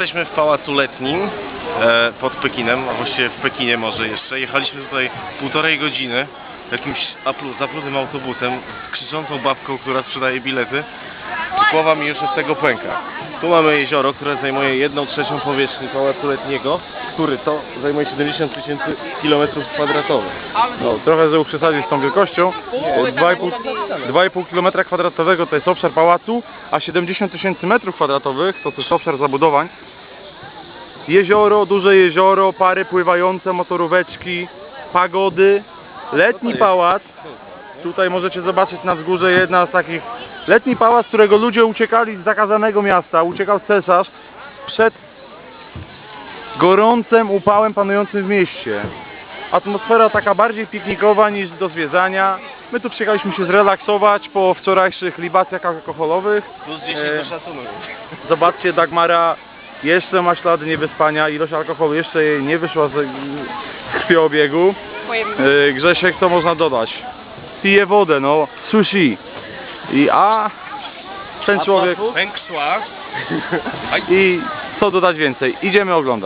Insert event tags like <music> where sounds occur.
Jesteśmy w Pałacu Letnim e, pod Pekinem, a właściwie w Pekinie może jeszcze. Jechaliśmy tutaj półtorej godziny jakimś aplu- zaplutym autobusem z krzyczącą babką, która sprzedaje bilety. Głowa mi już z tego pęka. Tu mamy jezioro, które zajmuje jedną trzecią powierzchni Pałacu Letniego, który to zajmuje 70 tysięcy kilometrów kwadratowych. No, trochę żeby przesadzić z tą wielkością, bo 2,5 2,5 km kwadratowego to jest obszar pałacu, a 70 tysięcy metrów kwadratowych to też obszar zabudowań. Jezioro, duże jezioro, pary pływające, motoróweczki, pagody, letni pałac. Tutaj możecie zobaczyć na wzgórze jedna z takich letni pałac, z którego ludzie uciekali z zakazanego miasta. Uciekał cesarz przed gorącym upałem panującym w mieście. Atmosfera taka bardziej piknikowa niż do zwiedzania. My tu przyjechaliśmy się zrelaksować po wczorajszych libacjach alkoholowych. Plus 10 E, do szacunku. Zobaczcie, Dagmara jeszcze ma ślady niewyspania, ilość alkoholu jeszcze jej nie wyszła z z krwiobiegu. E, Grzesiek, co można dodać? Pije wodę, no, sushi. I a ten człowiek... <laughs> I co dodać więcej? Idziemy oglądać.